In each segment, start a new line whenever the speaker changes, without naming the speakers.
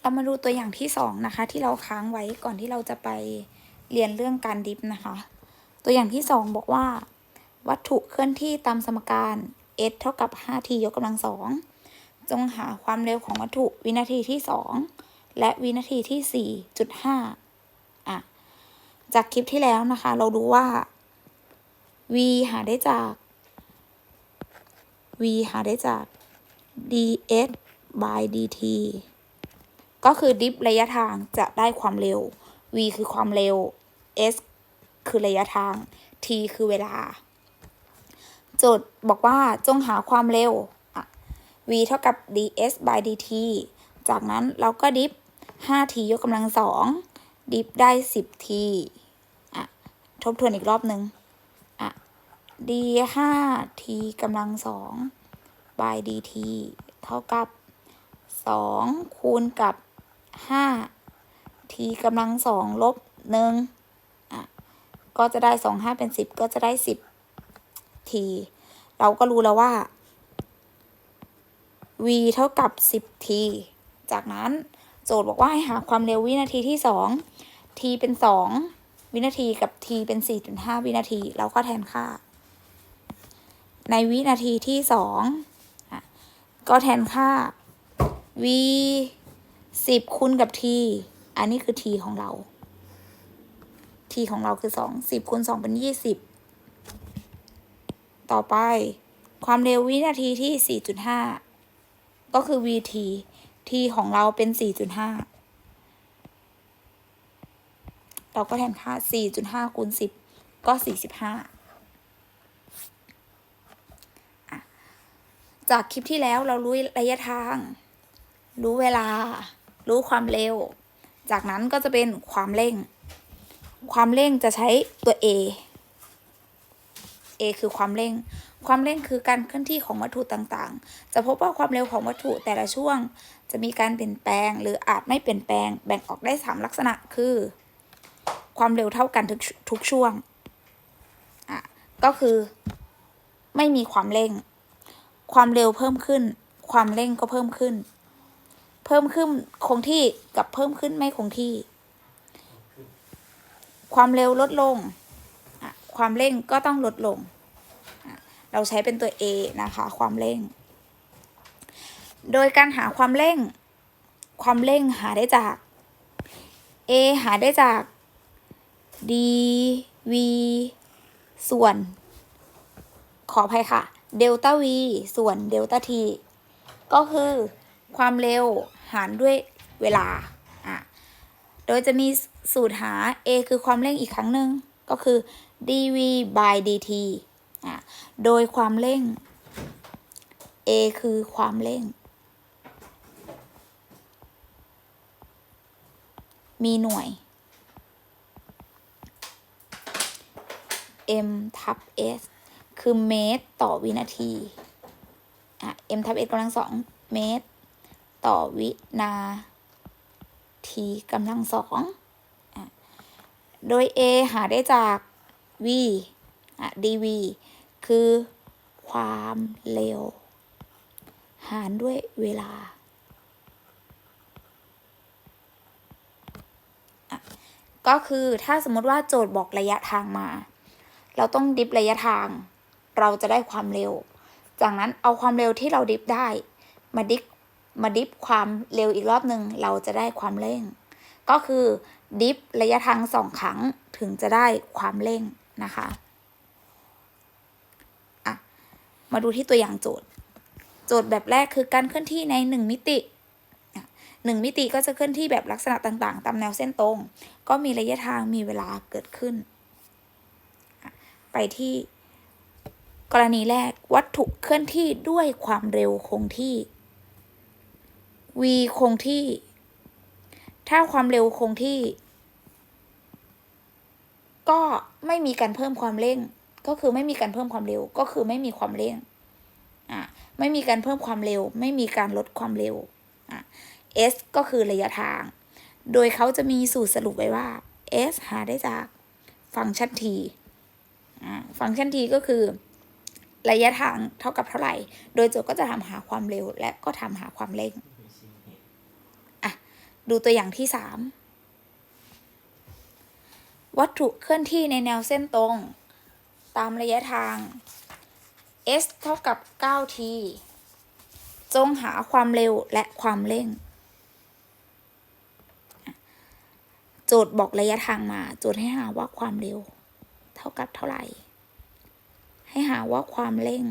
เรามาดูตัวอย่างที่สองนะคะ ที่เราค้างไว้ก่อนที่เราจะไปเรียนเรื่องการดิฟนะคะ ตัวอย่างที่สองบอกว่า วัตถุเคลื่อนที่ตามสมการ s เท่ากับ 5t ยกกำลังสองจงหาความเร็วของวัตถุวินาทีที่สองและวินาทีที่สี่จุดห้าอะจากคลิปที่แล้วนะคะ เราดูว่า v หาได้จาก v หาได้จาก ds by dt ก็คือดิฟระยะทางจะได้ความเร็ว v คือความเร็ว s คือระยะทาง t คือเวลา โจทย์บอกว่าจงหาความเร็ว v เท่ากับ ds by dt จากนั้นเราก็ดิฟ 5t ยกกำลังสองดิฟได้ 10t อะ ทบทวนอีกรอบหนึ่งอะ d 5t กำลังสอง by dt เท่ากับ 2 คูณกับ 5 t กำลังสองลบหนึ่งอะก็จะได้สองห้าเป็นสิบก็จะได้สิบ t เราก็รู้แล้วว่า v เท่ากับสิบ t จากนั้นโจทย์บอกว่าให้หาความเร็ววินาทีที่สอง t เป็นสองวินาทีกับ t เป็นสี่จุดห้าวินาที เราก็แทนค่า ในวินาทีที่สองอะก็แทนค่า v สิบคูณกับ t อันนี้คือ t ของเรา t ของเราคือสองสิบคูณสองเป็นยี่สิบต่อไป ความเร็ววินาทีที่สี่จุดห้าก็คือ vt t ของเราเป็นสี่จุดห้าเราก็แทนค่าสี่จุดห้าคูณสิบก็สี่สิบห้าจากคลิปที่แล้วเรารู้ระยะทาง รู้เวลา รู้ความเร็ว จากนั้นก็จะเป็นความเร่ง ความเร่งจะใช้ตัว A A คือความเร่ง ความเร่งคือการเคลื่อนที่ของวัตถุต่างๆ จะพบว่าความเร็วของวัตถุแต่ละช่วง จะมีการเปลี่ยนแปลง หรืออาจไม่เปลี่ยนแปลง แบ่งออกได้ 3 ลักษณะคือ ความเร็วเท่ากันทุกทุกช่วง อะ ก็คือ ไม่มีความเร่ง ความเร็วเพิ่มขึ้น ความเร่งก็เพิ่มขึ้น เพิ่มขึ้นคงที่กับเพิ่มขึ้นไม่คงที่ ความเร็วลดลง ความเร่งก็ต้องลดลง เราใช้เป็นตัว A นะคะ ความเร่ง โดยการหาความเร่ง ความเร่งหาได้จาก A หาได้จาก dv ส่วน ขออภัยค่ะ เดลต้า v ส่วนเดลต้า t ก็คือ ความเร็วหารด้วยเวลาอะโดยจะมีสูตรหา a คือความเร่งอีกครั้งหนึ่งก็คือ dv by dt อะโดยความเร่ง a คือความเร่ง มีหน่วย m ทับ s คือเมตรต่อวินาที อะ m ทับ s กำลังสองเมตร ต่อวินาทีกำลังสองอโดย a หาได้จาก v อะ dv คือความเร็ว หารด้วยเวลา ก็คือถ้าสมมติว่าโจทย์บอกระยะทางมา เราต้องดิฟระยะทาง เราจะได้ความเร็ว จากนั้นเอาความเร็วที่เราดิฟได้ มาดิฟ มาดิฟความเร็วอีกรอบหนึ่งเราจะได้ความเร่ง ก็คือดิฟระยะทางสองครั้งถึงจะได้ความเร่งนะคะอะมาดูที่ตัวอย่างโจทย์ โจทย์แบบแรกคือการเคลื่อนที่ในหนึ่งมิติหนึ่งมิติก็จะเคลื่อนที่แบบลักษณะต่างๆ ตามแนวเส้นตรง ก็มีระยะทางมีเวลาเกิดขึ้น ไปที่กรณีแรกวัตถุเคลื่อนที่ด้วยความเร็วคงที่ v คงที่ ถ้าความเร็วคงที่ ก็ไม่มีการเพิ่มความเร่ง ก็คือไม่มีการเพิ่มความเร็ว ก็คือไม่มีความเร่ง อะ ไม่มีการเพิ่มความเร็ว ไม่มีการลดความเร็ว อะ s ก็คือระยะทาง โดยเขาจะมีสูตรสรุปไว้ว่า s หาได้จากฟังก์ชัน t อะ ฟังก์ชัน t ก็คือระยะทางเท่ากับเท่าไหร่ โดยโจทย์ก็จะทำหาความเร็วและก็ทำหาความเร่ง ดูตัวอย่างที่สามวัตถุเคลื่อนที่ในแนวเส้นตรง ตามระยะทาง s เท่ากับ 9t จงหาความเร็วและความเร่ง โจทย์บอกระยะทางมา โจทย์ให้หาว่าความเร็ว เท่ากับเท่าไหร่ ให้หาว่าความเร่ง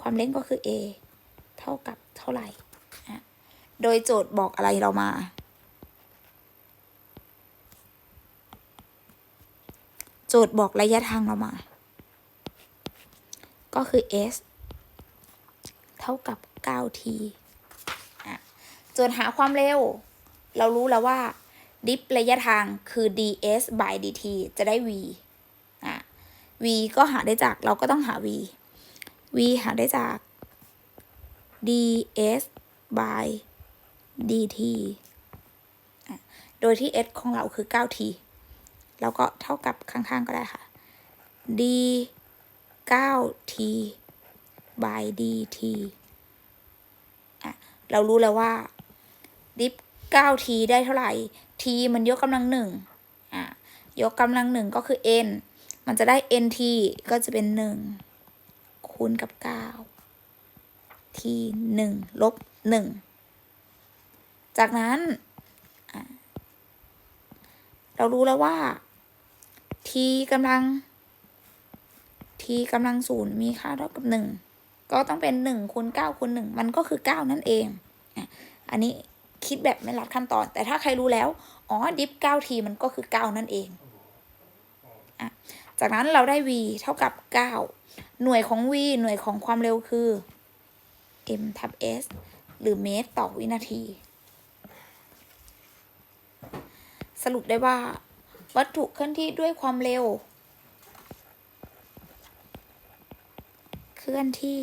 ความเร่งก็คือ a เท่ากับเท่าไหร่ โดยโจทย์บอกอะไรเรามา โจทย์บอกระยะทางเรามา ก็คือ s เท่ากับ 9t อะโจทย์หาความเร็ว เรารู้แล้วว่า ดิฟระยะทางคือ ds by dt จะได้ v อะ v ก็หาได้จากเราก็ต้องหา v v หาได้จาก ds by dt โดยที่ s ของเราคือ 9t เราก็เท่ากับข้างๆก็ได้ค่ะ d 9t by dt อะ เรารู้แล้วว่า ดิฟ 9t ได้เท่าไหร่ t มันยกกำลังหนึ่งอะ ยกกำลังหนึ่งก็คือ n มันจะได้ nt ก็จะเป็นหนึ่งคูณกับ 9 t หนึ่งลบหนึ่ง จากนั้น เรารู้แล้วว่า t กำลัง t กำลังศูนย์มีค่าเท่ากับหนึ่งก็ต้องเป็นหนึ่งคูณเก้าคูณหนึ่งมันก็คือเก้านั่นเองอะอันนี้คิดแบบไม่รัดขั้นตอน แต่ถ้าใครรู้แล้ว อ๋อ ดิฟเก้าทีมันก็คือเก้านั่นเองอะจากนั้นเราได้ v เท่ากับเก้าหน่วยของ v หน่วยของความเร็วคือ m ทับ s หรือเมตรต่อวินาที สรุปได้ว่า วัตถุเคลื่อนที่ด้วยความเร็ว เคลื่อนที่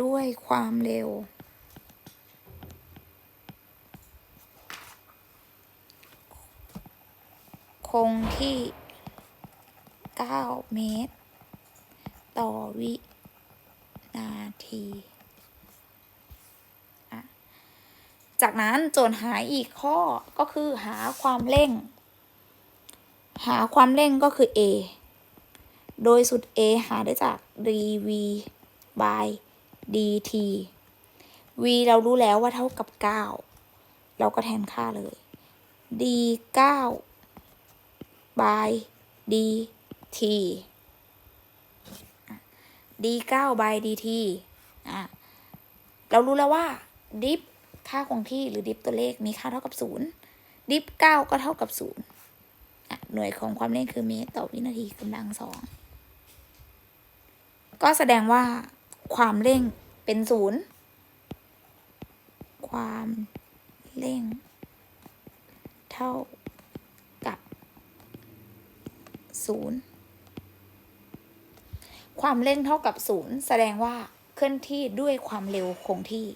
ด้วยความเร็ว คงที่ 9 เมตร ต่อวินาทีอะ จากนั้นโจทย์หาอีกข้อก็คือหาความเร่ง หาความเร่งก็คือ a โดยสุด a หาได้จาก dv by dt v เรารู้แล้วว่าเท่ากับ 9 เราก็แทนค่าเลย d 9 by dt d 9 by dt อะเรารู้แล้วว่าดิฟ ค่าคงที่หรือดิฟตัวเลขมีค่าเท่ากับ0ดิฟ9ก็เท่ากับ0อะหน่วยของความเร่งคือเมตรต่อวินาทีกำลังสองก็แสดงว่าความเร่งเป็นศูนย์ความเร่ง เท่ากับศูนย์ความเร่งเท่ากับศูนย์แสดงว่าเคลื่อนที่ด้วยความเร็วคงที่